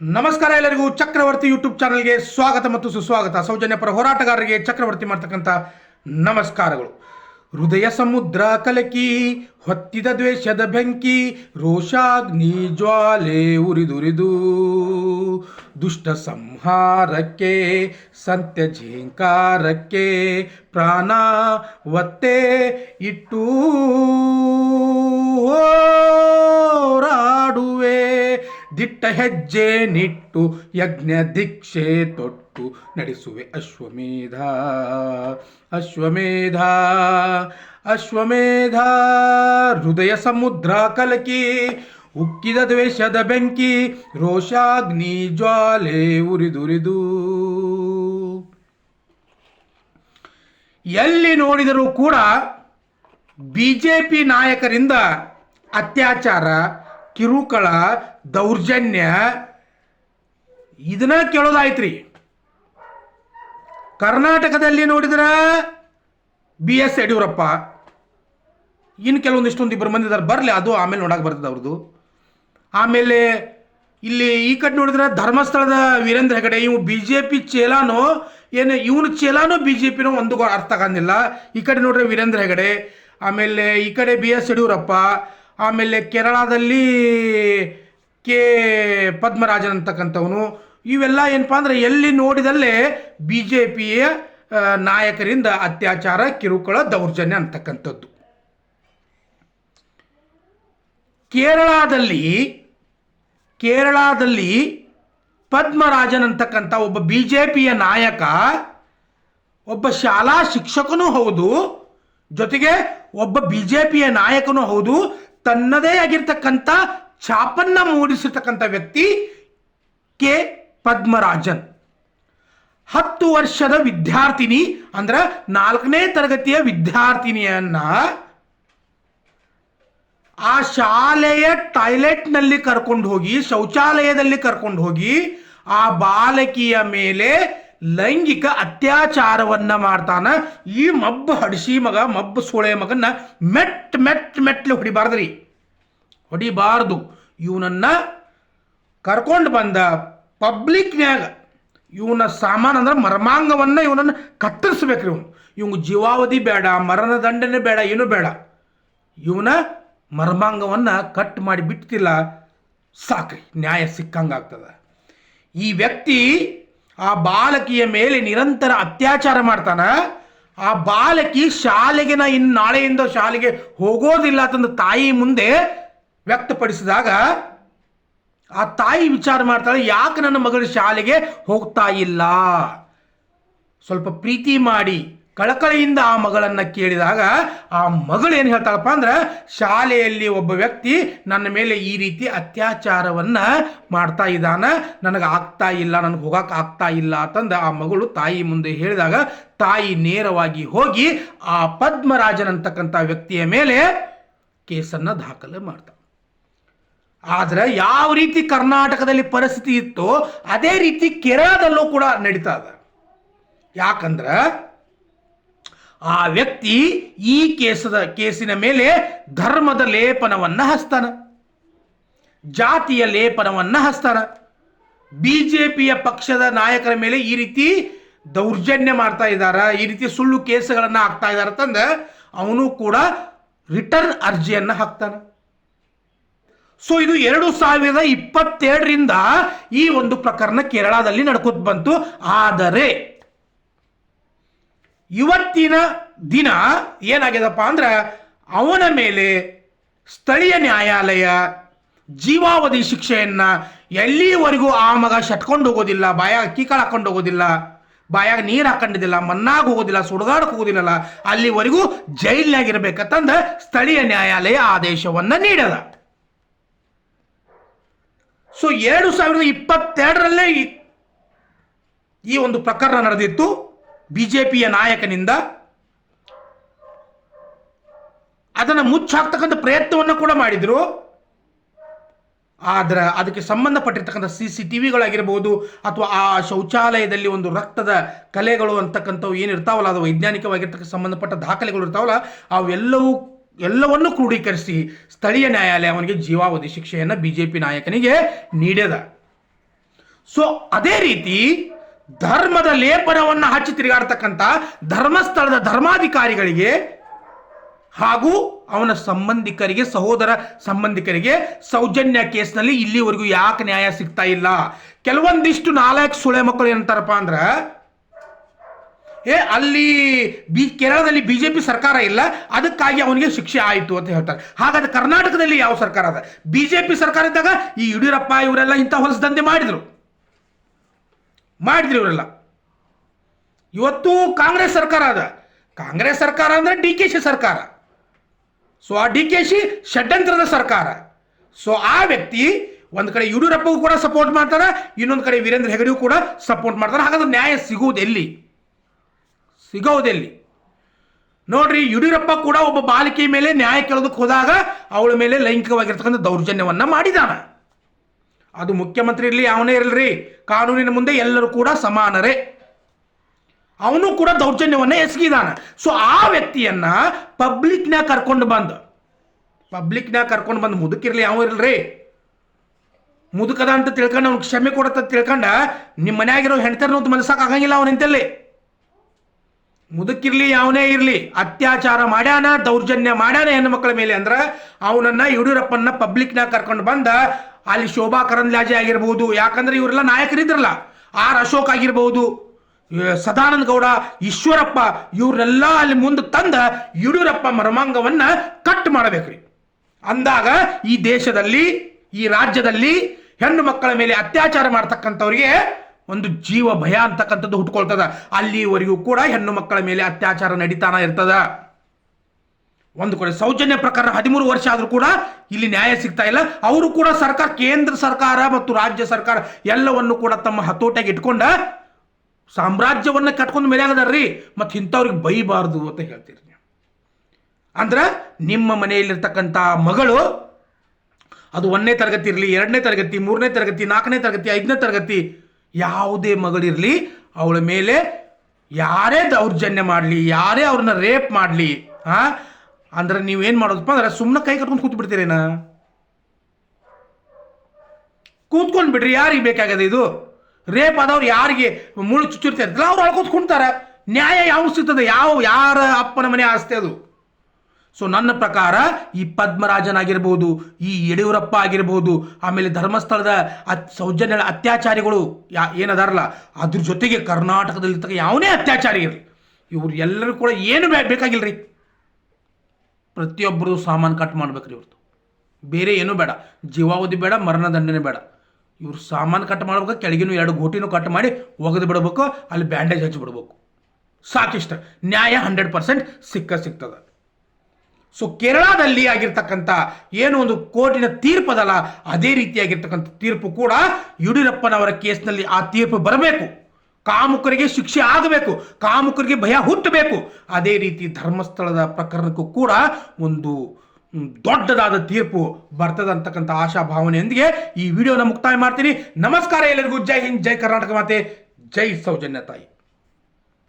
ನಮಸ್ಕಾರ ಎಲ್ಲರಿಗೂ ಚಕ್ರವರ್ತಿ ಯೂಟ್ಯೂಬ್ ಚಾನಲ್ಗೆ ಸ್ವಾಗತ ಮತ್ತು ಸುಸ್ವಾಗತ. ಸೌಜನ್ಯ ಪರ ಹೋರಾಟಗಾರರಿಗೆ ಚಕ್ರವರ್ತಿ ಮಾಡ್ತಕ್ಕಂಥ ನಮಸ್ಕಾರಗಳು. ಹೃದಯ ಸಮುದ್ರ ಕಲಕಿ, ಹೊತ್ತಿದ ದ್ವೇಷದ ಬೆಂಕಿ, ರೋಷಾಗ್ನಿ ಜ್ವಾಲೆ ಉರಿದುರಿದು. ದುಷ್ಟ ಸಂಹಾರಕ್ಕೆ, ಸತ್ಯ ಝೇಂಕಾರಕ್ಕೆ ಪ್ರಾಣ ಒತ್ತೆ ಇಟ್ಟು ಹೋರಾಡುವೆ. ದಿಟ್ಟ ಹೆಜ್ಜೆ ನಿಟ್ಟು ಯಜ್ಞ ದೀಕ್ಷೆ ತೊಟ್ಟು ನಡೆಸುವೆ ಅಶ್ವಮೇಧ. ಅಶ್ವಮೇಧ ಅಶ್ವಮೇಧ, ಹೃದಯ ಸಮುದ್ರ ಕಲಕಿ, ಉಕ್ಕಿದ ದ್ವೇಷದ ಬೆಂಕಿ, ರೋಷಾಗ್ನಿ ಜ್ವಾಲೆ ಉರಿದುರಿದು. ಎಲ್ಲಿ ನೋಡಿದರೂ ಕೂಡ ಬಿ ಜೆ ಪಿ ನಾಯಕರಿಂದ ಅತ್ಯಾಚಾರ ಕಿರುಕುಳ, ದೌರ್ಜನ್ಯ, ಇದನ್ನ ಕೇಳೋದಾಯ್ತ್ರಿ. ಕರ್ನಾಟಕದಲ್ಲಿ ನೋಡಿದ್ರೆ ಬಿ ಎಸ್ ಯಡಿಯೂರಪ್ಪ. ಇನ್ನು ಕೆಲವೊಂದಿಷ್ಟೊಂದು ಇಬ್ಬರು ಮಂದಿ ಇದ್ದಾರೆ ಬರಲಿ, ಅದು ಆಮೇಲೆ ನೋಡಕ್ಕೆ ಬರ್ತದೆ ಅವ್ರದ್ದು ಆಮೇಲೆ ಇಲ್ಲಿ ಈ ಕಡೆ ನೋಡಿದ್ರೆ ಧರ್ಮಸ್ಥಳದ ವೀರೇಂದ್ರ ಹೆಗಡೆ, ಇವು ಬಿ ಜೆ ಪಿ ಚೇಲಾನೋ, ಏನು ಇವನು ಚೇಲಾನೋ ಬಿ ಜೆ ಪಿನೋ ಒಂದು ಅರ್ಥ ಆಗಂಗಿಲ್ಲ ಈ ಕಡೆ ನೋಡ್ರೆ ವೀರೇಂದ್ರ ಹೆಗಡೆ, ಆಮೇಲೆ ಈ ಕಡೆ ಬಿ ಎಸ್ ಯಡಿಯೂರಪ್ಪ ಆಮೇಲೆ ಕೇರಳದಲ್ಲಿ ಕೆ ಪದ್ಮರಾಜನ್ ಅಂತಕ್ಕಂಥವನು. ಇವೆಲ್ಲ ಏನಪ್ಪ ಅಂದ್ರೆ ಎಲ್ಲಿ ನೋಡಿದಲ್ಲೇ ಬಿ ಜೆ ಪಿಯ ನಾಯಕರಿಂದ ಅತ್ಯಾಚಾರ, ಕಿರುಕುಳ, ದೌರ್ಜನ್ಯ ಅಂತಕ್ಕಂಥದ್ದು. ಕೇರಳದಲ್ಲಿ ಕೇರಳದಲ್ಲಿ ಪದ್ಮರಾಜನ್ ಅಂತಕ್ಕಂಥ ಒಬ್ಬ ಬಿ ಜೆ ಪಿಯ ನಾಯಕ, ಒಬ್ಬ ಶಾಲಾ ಶಿಕ್ಷಕನೂ ಹೌದು, ಜೊತೆಗೆ ಒಬ್ಬ ಬಿ ಜೆ ಪಿಯ ನಾಯಕನೂ ಹೌದು ತನ್ನದೇ ಆಗಿರ್ತಕ್ಕಂಥ ಛಾಪನ್ನ ಮೂಡಿಸಿರ್ತಕ್ಕಂಥ ವ್ಯಕ್ತಿ ಕೆ. ಪದ್ಮರಾಜನ್. ಹತ್ತು ವರ್ಷದ ವಿದ್ಯಾರ್ಥಿನಿ, ಅಂದ್ರೆ ನಾಲ್ಕನೇ ತರಗತಿಯ ವಿದ್ಯಾರ್ಥಿನಿಯನ್ನ ಆ ಶಾಲೆಯ ಟಾಯ್ಲೆಟ್ನಲ್ಲಿ ಕರ್ಕೊಂಡು ಹೋಗಿ, ಶೌಚಾಲಯದಲ್ಲಿ ಕರ್ಕೊಂಡು ಹೋಗಿ, ಆ ಬಾಲಕಿಯ ಮೇಲೆ ಲೈಂಗಿಕ ಅತ್ಯಾಚಾರವನ್ನ ಮಾಡ್ತಾನ, ಈ ಮಬ್ಬ ಹಡಿಸಿ ಮಗ, ಮಬ್ಬ ಸೋಳೆ ಮಗನ್ನ ಮೆಟ್ ಮೆಟ್, ಮೆಟ್ಲು ಹೊಡಿಬಾರ್ದ್ರಿ. ಹೊಡಿಬಾರ್ದು. ಇವನನ್ನ ಕರ್ಕೊಂಡು ಬಂದ ಪಬ್ಲಿಕ್ನ್ಯಾಗ ಇವನ ಸಾಮಾನು ಅಂದ್ರೆ ಮರ್ಮಾಂಗವನ್ನು ಇವನನ್ನ ಕತ್ತರಿಸ್ಬೇಕ್ರಿ ಇವನು. ಇವಂಗ ಜೀವಾವಧಿ ಬೇಡ, ಮರಣ ದಂಡನೆ ಬೇಡ, ಏನು ಬೇಡ. ಇವನ ಮರ್ಮಾಂಗವನ್ನು ಕಟ್ ಮಾಡಿ ಬಿಟ್ಟಿಲ್ಲ ಸಾಕ್ರಿ, ನ್ಯಾಯ ಸಿಕ್ಕಂಗಾಗ್ತದ. ಈ ವ್ಯಕ್ತಿ ಆ ಬಾಲಕಿಯ ಮೇಲೆ ನಿರಂತರ ಅತ್ಯಾಚಾರ ಮಾಡ್ತಾನ. ಆ ಬಾಲಕಿ ಶಾಲೆಗೆ ನಾ ಇನ್ನು ನಾಳೆಯಿಂದ ಶಾಲೆಗೆ ಹೋಗೋದಿಲ್ಲ ಅಂತಂದು ತಾಯಿ ಮುಂದೆ ವ್ಯಕ್ತಪಡಿಸಿದಾಗ, ಆ ತಾಯಿ ವಿಚಾರ ಮಾಡ್ತಾಳೆ, ಯಾಕೆ ನನ್ನ ಮಗಳು ಶಾಲೆಗೆ ಹೋಗ್ತಾ ಇಲ್ಲ? ಸ್ವಲ್ಪ ಪ್ರೀತಿ ಮಾಡಿ. ಕಳಕಳಿಯಿಂದ ಆ ಮಗಳನ್ನ ಕೇಳಿದಾಗ ಆ ಮಗಳು ಏನು ಹೇಳ್ತಾಳಪ್ಪ ಅಂದ್ರೆ ಶಾಲೆಯಲ್ಲಿ ಒಬ್ಬ ವ್ಯಕ್ತಿ ನನ್ನ ಮೇಲೆ ಈ ರೀತಿ ಅತ್ಯಾಚಾರವನ್ನು ಮಾಡ್ತಾ ಇದ್ದಾನ, ನನಗೆ ಆಗ್ತಾ ಇಲ್ಲ, ನನಗೆ ಹೋಗಕ್ಕೆ ಆಗ್ತಾ ಇಲ್ಲ ಅಂತಂದು ಆ ಮಗಳು ತಾಯಿ ಮುಂದೆ ಹೇಳಿದಾಗ ತಾಯಿ ನೇರವಾಗಿ ಹೋಗಿ ಆ ಪದ್ಮರಾಜನ್ ಅಂತಕ್ಕಂಥ ವ್ಯಕ್ತಿಯ ಮೇಲೆ ಕೇಸನ್ನ ದಾಖಲೆ ಮಾಡ್ತಾಳೆ ಆದ್ರೆ ಯಾವ ರೀತಿ ಕರ್ನಾಟಕದಲ್ಲಿ ಪರಿಸ್ಥಿತಿ ಇತ್ತೋ ಅದೇ ರೀತಿ ಕೇರಳದಲ್ಲೂ ಕೂಡ ನಡೀತಾ ಇದೆ. ಯಾಕಂದ್ರ ಆ ವ್ಯಕ್ತಿ ಈ ಕೇಸದ ಕೇಸಿನ ಮೇಲೆ ಧರ್ಮದ ಲೇಪನವನ್ನ ಹಸ್ತಾನ ಜಾತಿಯ ಲೇಪನವನ್ನ ಹಸ್ತಾನ ಪಿಯ ಪಕ್ಷದ ನಾಯಕರ ಮೇಲೆ ಈ ರೀತಿ ದೌರ್ಜನ್ಯ ಮಾಡ್ತಾ ಇದ್ದಾರ, ಈ ರೀತಿ ಸುಳ್ಳು ಕೇಸುಗಳನ್ನ ಹಾಕ್ತಾ ಇದಾರ ತಂದ ಅವನು ಕೂಡ ರಿಟರ್ನ್ ಅರ್ಜಿಯನ್ನ ಹಾಕ್ತಾನ. ಸೊ ಇದು ಎರಡು ಸಾವಿರದ ಇಪ್ಪತ್ತೆರಡರಿಂದ ಈ ಒಂದು ಪ್ರಕರಣ ಕೇರಳದಲ್ಲಿ ನಡ್ಕೋತ ಬಂತು. ಆದರೆ ಇವತ್ತಿನ ದಿನ ಏನಾಗ್ಯದಪ್ಪ ಅಂದ್ರೆ ಅವನ ಮೇಲೆ ಸ್ಥಳೀಯ ನ್ಯಾಯಾಲಯ ಜೀವಾವಧಿ ಶಿಕ್ಷೆಯನ್ನ ಎಲ್ಲಿವರೆಗೂ ಆ ಮಗ ಶಟ್ಕೊಂಡು ಹೋಗೋದಿಲ್ಲ, ಬಾಯಾಗ ಕೀಕಾಳ ಹಾಕೊಂಡು ಹೋಗೋದಿಲ್ಲ, ಬಾಯಾಗ ನೀರು ಹಾಕೊಂಡಿದ್ದಿಲ್ಲ, ಮಣ್ಣಾಗ ಹೋಗೋದಿಲ್ಲ ಸುಡಗಾಡಕ್ಕೆ ಹೋಗೋದಿಲ್ಲ ಅಲ್ಲಿವರೆಗೂ ಜೈಲಿನಾಗಿರ್ಬೇಕಂತಂದ ಸ್ಥಳೀಯ ನ್ಯಾಯಾಲಯ ಆದೇಶವನ್ನ ನೀಡದ. ಸೊ ಎರಡು ಸಾವಿರದ ಇಪ್ಪತ್ತೆರಡರಲ್ಲೇ ಈ ಒಂದು ಪ್ರಕರಣ ನಡೆದಿತ್ತು. ಬಿಜೆಪಿಯ ನಾಯಕನಿಂದ ಅದನ್ನು ಮುಚ್ಚಾಕ್ತಕ್ಕಂಥ ಪ್ರಯತ್ನವನ್ನು ಕೂಡ ಮಾಡಿದರು. ಆದರೆ ಅದಕ್ಕೆ ಸಂಬಂಧಪಟ್ಟಿರ್ತಕ್ಕಂಥ ಸಿ ಸಿ ಟಿ ವಿಗಳಾಗಿರ್ಬೋದು ಅಥವಾ ಆ ಶೌಚಾಲಯದಲ್ಲಿ ಒಂದು ರಕ್ತದ ಕಲೆಗಳು ಅಂತಕ್ಕಂಥವು ಏನಿರ್ತಾವಲ್ಲ, ಅದು ವೈಜ್ಞಾನಿಕವಾಗಿರ್ತಕ್ಕ ಸಂಬಂಧಪಟ್ಟ ದಾಖಲೆಗಳು ಇರ್ತಾವಲ್ಲ, ಅವೆಲ್ಲವೂ ಎಲ್ಲವನ್ನು ಕ್ರೋಢೀಕರಿಸಿ ಸ್ಥಳೀಯ ನ್ಯಾಯಾಲಯ ಅವನಿಗೆ ಜೀವಾವಧಿ ಶಿಕ್ಷೆಯನ್ನು ಬಿ ಜೆ ಪಿ ನಾಯಕನಿಗೆ ನೀಡ್ಯದ. ಸೊ ಅದೇ ರೀತಿ ಧರ್ಮದ ಲೇಪನವನ್ನು ಹಚ್ಚಿ ತಿರುಗಾಡ್ತಕ್ಕಂಥ ಧರ್ಮಸ್ಥಳದ ಧರ್ಮಾಧಿಕಾರಿಗಳಿಗೆ ಹಾಗೂ ಅವನ ಸಂಬಂಧಿಕರಿಗೆ, ಸಹೋದರ ಸಂಬಂಧಿಕರಿಗೆ ಸೌಜನ್ಯ ಕೇಸ್ನಲ್ಲಿ ಇಲ್ಲಿವರೆಗೂ ಯಾಕೆ ನ್ಯಾಯ ಸಿಗ್ತಾ ಇಲ್ಲ? ಕೆಲವೊಂದಿಷ್ಟು ನಾಲ್ಕು ಸುಳೆ ಮಕ್ಕಳು ಏನಂತಾರಪ್ಪ ಅಂದ್ರೆ, ಏ, ಅಲ್ಲಿ ಬಿ, ಕೇರಳದಲ್ಲಿ ಬಿಜೆಪಿ ಸರ್ಕಾರ ಇಲ್ಲ, ಅದಕ್ಕಾಗಿ ಅವನಿಗೆ ಶಿಕ್ಷೆ ಆಯಿತು ಅಂತ ಹೇಳ್ತಾರೆ. ಹಾಗಾದ್ರೆ ಕರ್ನಾಟಕದಲ್ಲಿ ಯಾವ ಸರ್ಕಾರ ಅದ? ಬಿಜೆಪಿ ಸರ್ಕಾರ ಇದ್ದಾಗ ಈ ಯಡಿಯೂರಪ್ಪ ಇವರೆಲ್ಲ ಇಂಥ ಹೊಲಸ ದಂಧೆ ಮಾಡಿದ್ರು. ಮಾಡಿದ್ರು ಇವರೆಲ್ಲ ಇವತ್ತು ಕಾಂಗ್ರೆಸ್ ಸರ್ಕಾರ ಅದ. ಕಾಂಗ್ರೆಸ್ ಸರ್ಕಾರ ಅಂದ್ರೆ ಡಿ ಕೆ ಶಿ ಸರ್ಕಾರ. ಸೊ ಆ ಡಿ ಕೆ ಶಿ ಷಡ್ಯಂತ್ರದ ಸರ್ಕಾರ. ಸೊ ಆ ವ್ಯಕ್ತಿ ಒಂದು ಕಡೆ ಯಡಿಯೂರಪ್ಪಗೂ ಕೂಡ ಸಪೋರ್ಟ್ ಮಾಡ್ತಾರೆ ಇನ್ನೊಂದು ಕಡೆ ವೀರೇಂದ್ರ ಹೆಗಡೆಗೂ ಕೂಡ ಸಪೋರ್ಟ್ ಮಾಡ್ತಾರೆ ಹಾಗಾದ್ರೆ ನ್ಯಾಯ ಸಿಗುವುದೆಲ್ಲಿ ಸಿಗೋದೆಲ್ಲಿ? ನೋಡ್ರಿ, ಯಡಿಯೂರಪ್ಪ ಕೂಡ ಒಬ್ಬ ಬಾಲಿಕೆ ಮೇಲೆ ನ್ಯಾಯ ಕೇಳೋದಕ್ಕೆ ಹೋದಾಗ ಅವಳ ಮೇಲೆ ಲೈಂಗಿಕವಾಗಿರ್ತಕ್ಕಂಥ ದೌರ್ಜನ್ಯವನ್ನ ಮಾಡಿದಾನ. ಅದು ಮುಖ್ಯಮಂತ್ರಿ ಇರಲಿ ಅವನೇ ಇರಲ್ರಿ. ಕಾನೂನಿನ ಮುಂದೆ ಎಲ್ಲರೂ ಕೂಡ ಸಮಾನರೇ. ಅವನು ಕೂಡ ದೌರ್ಜನ್ಯವನ್ನು ಎಸಗಿದಾನೆ. ಸೊ ಆ ವ್ಯಕ್ತಿಯನ್ನ ಪಬ್ಲಿಕ್ನ ಕರ್ಕೊಂಡು ಬಂದ. ಪಬ್ಲಿಕ್ನ ಕರ್ಕೊಂಡು ಬಂದು ಮುದುಕಿರ್ಲಿ ಯಾವ ಇರಲ್ರಿ. ಮುದುಕದ ಅಂತ ತಿಳ್ಕೊಂಡು ಅವ್ನಿಗೆ ಕ್ಷಮೆ ಕೊಡತ್ತ ತಿಳ್ಕೊಂಡ ನಿಮ್ಮ ಮನೆಯಾಗಿರೋ ಹೆಣ್ತರ್ನ ಮನಸ್ಸಾಕ ಆಗಂಗಿಲ್ಲ ಅವನ ನಿಂತಲ್ಲಿ ಮುದುಕಿರ್ಲಿ ಯಾವನೇ ಇರಲಿ, ಅತ್ಯಾಚಾರ ಮಾಡ್ಯಾನ, ದೌರ್ಜನ್ಯ ಮಾಡ್ಯಾನ ಹೆಣ್ಣು ಮಕ್ಕಳ ಮೇಲೆ ಅಂದ್ರೆ ಅವನನ್ನ ಯಡಿಯೂರಪ್ಪನ ಪಬ್ಲಿಕ್ನಾಗ ಕರ್ಕೊಂಡು ಬಂದ. ಅಲ್ಲಿ ಶೋಭಾ ಕರಂದ್ಲಾಜೆ ಆಗಿರ್ಬೋದು ಯಾಕಂದ್ರೆ ಇವರೆಲ್ಲ ನಾಯಕರಿದ್ರಲ್ಲ. ಆರ್ ಅಶೋಕ್ ಆಗಿರ್ಬೋದು ಸದಾನಂದ ಗೌಡ, ಈಶ್ವರಪ್ಪ, ಇವ್ರನ್ನೆಲ್ಲ ಅಲ್ಲಿ ಮುಂದೆ ತಂದ ಯಡಿಯೂರಪ್ಪ ಮರ್ಮಾಂಗವನ್ನ ಕಟ್ ಮಾಡಬೇಕ್ರಿ. ಅಂದಾಗ ಈ ದೇಶದಲ್ಲಿ, ಈ ರಾಜ್ಯದಲ್ಲಿ ಹೆಣ್ಣು ಮಕ್ಕಳ ಮೇಲೆ ಅತ್ಯಾಚಾರ ಮಾಡ್ತಕ್ಕಂಥವ್ರಿಗೆ ಒಂದು ಜೀವ ಭಯ ಅಂತಕ್ಕಂಥದ್ದು ಹುಟ್ಕೊಳ್ತದ. ಅಲ್ಲಿವರೆಗೂ ಕೂಡ ಹೆಣ್ಣು ಮಕ್ಕಳ ಮೇಲೆ ಅತ್ಯಾಚಾರ ನಡೀತಾನ ಇರ್ತದ. ಒಂದು ಕಡೆ ಸೌಜನ್ಯ ಪ್ರಕರಣ ಹದಿಮೂರು ವರ್ಷ ಆದರೂ ಕೂಡ ಇಲ್ಲಿ ನ್ಯಾಯ ಸಿಗ್ತಾ ಇಲ್ಲ. ಅವರು ಕೂಡ ಸರ್ಕಾರ, ಕೇಂದ್ರ ಸರ್ಕಾರ ಮತ್ತು ರಾಜ್ಯ ಸರ್ಕಾರ ಎಲ್ಲವನ್ನು ಕೂಡ ತಮ್ಮ ಹತೋಟಿಯಾಗಿ ಇಟ್ಕೊಂಡ ಸಾಮ್ರಾಜ್ಯವನ್ನು ಕಟ್ಕೊಂಡು ಮೇಲೆ ಆಗದಾರ್ರಿ ಮತ್ತು ಇಂಥವ್ರಿಗೆ ಬೈಬಾರ್ದು ಅಂತ ಹೇಳ್ತೀರಿ ಅಂದ್ರೆ ನಿಮ್ಮ ಮನೆಯಲ್ಲಿರ್ತಕ್ಕಂಥ ಮಗಳು ಅದು ಒಂದನೇ ತರಗತಿ ಇರಲಿ, ಎರಡನೇ ತರಗತಿ, ಮೂರನೇ ತರಗತಿ, ನಾಲ್ಕನೇ ತರಗತಿ, ಐದನೇ ತರಗತಿ ಯಾವುದೇ ಮಗಳಿರಲಿ ಅವಳ ಮೇಲೆ ಯಾರೇ ದೌರ್ಜನ್ಯ ಮಾಡಲಿ, ಯಾರೇ ಅವ್ರನ್ನ ರೇಪ್ ಮಾಡಲಿ ಹಾ ಅಂದ್ರೆ ನೀವು ಏನು ಮಾಡೋದಪ್ಪ? ಅಂದ್ರೆ ಸುಮ್ಮನೆ ಕೈ ಕಟ್ಕೊಂಡು ಕೂತ್ ಬಿಡ್ತೀರೇನ ಕೂತ್ಕೊಂಡು ಬಿಡ್ರಿ, ಯಾರಿಗೆ ಬೇಕಾಗದೆ ಇದು? ರೇಪ್ ಆದವ್ರು ಯಾರಿಗೆ ಮುಳು ಚುಚ್ಚಿರ್ತಾರಲ್ಲ ಅವ್ರು ಅಳ್ಕೋತ್ ಕುಣ್ತಾರೆ. ನ್ಯಾಯ ಯಾವ ಸಿಗ್ತದೆ? ಯಾವ, ಯಾರ ಅಪ್ಪನ ಮನೆ ಆಸ್ತಿ ಅದು? ಸೊ ನನ್ನ ಪ್ರಕಾರ ಈ ಪದ್ಮರಾಜನಾಗಿರ್ಬೋದು, ಈ ಯಡಿಯೂರಪ್ಪ ಆಗಿರ್ಬೋದು, ಆಮೇಲೆ ಧರ್ಮಸ್ಥಳದ ಅತ್ ಸೌಜನ್ಯ ಅತ್ಯಾಚಾರಿಗಳು, ಯಾ, ಏನದಾರಲ್ಲ, ಅದ್ರ ಜೊತೆಗೆ ಕರ್ನಾಟಕದಲ್ಲಿ ಯಾವನೇ ಅತ್ಯಾಚಾರಿ ಇರಲಿ, ಇವ್ರು ಎಲ್ಲರೂ ಕೂಡ ಏನು ಬೇಕಾಗಿಲ್ಲ ಬೇಕಾಗಿಲ್ರಿ? ಪ್ರತಿಯೊಬ್ಬರು ಸಾಮಾನು ಕಟ್ ಮಾಡ್ಬೇಕ್ರಿ ಇವ್ರದ್ದು ಬೇರೆ ಏನೂ ಬೇಡ. ಜೀವಾವಧಿ ಬೇಡ ಮರಣದಂಡನೆ ಬೇಡ. ಇವ್ರು ಸಾಮಾನು ಕಟ್ ಮಾಡ್ಬೇಕು, ಕೆಳಗಿನೂ ಎರಡು ಗೋಟಿನೂ ಕಟ್ ಮಾಡಿ ಒಗೆದು ಬಿಡಬೇಕು, ಅಲ್ಲಿ ಬ್ಯಾಂಡೇಜ್ ಹಚ್ಚಿ ಬಿಡ್ಬೇಕು. ಸಾಕಿಷ್ಟ. ನ್ಯಾಯ ಹಂಡ್ರೆಡ್ ಪರ್ಸೆಂಟ್ ಸಿಕ್ಕ ಸಿಗ್ತದೆ. ಸೊ ಕೇರಳದಲ್ಲಿ ಆಗಿರ್ತಕ್ಕಂಥ ಏನು ಒಂದು ಕೋರ್ಟಿನ ತೀರ್ಪದಲ್ಲ, ಅದೇ ರೀತಿಯಾಗಿರ್ತಕ್ಕಂಥ ತೀರ್ಪು ಕೂಡ ಯಡಿಯೂರಪ್ಪನವರ ಕೇಸ್ನಲ್ಲಿ ಆ ತೀರ್ಪು ಬರಬೇಕು. ಕಾಮುಕರಿಗೆ ಶಿಕ್ಷೆ ಆಗಬೇಕು, ಕಾಮುಕರಿಗೆ ಭಯ ಹುಟ್ಟಬೇಕು. ಅದೇ ರೀತಿ ಧರ್ಮಸ್ಥಳದ ಪ್ರಕರಣಕ್ಕೂ ಕೂಡ ಒಂದು ದೊಡ್ಡದಾದ ತೀರ್ಪು ಬರ್ತದೆ ಅಂತಕ್ಕಂಥ ಆಶಾ ಭಾವನೆಯೊಂದಿಗೆ ಈ ವಿಡಿಯೋನ ಮುಕ್ತಾಯ ಮಾಡ್ತೀನಿ. ನಮಸ್ಕಾರ ಎಲ್ಲರಿಗೂ. ಜೈ ಹಿಂದ್, ಜೈ ಕರ್ನಾಟಕ ಮಾತೆ. ಜೈ ಸೌಜನ್ಯ ತಾಯಿ.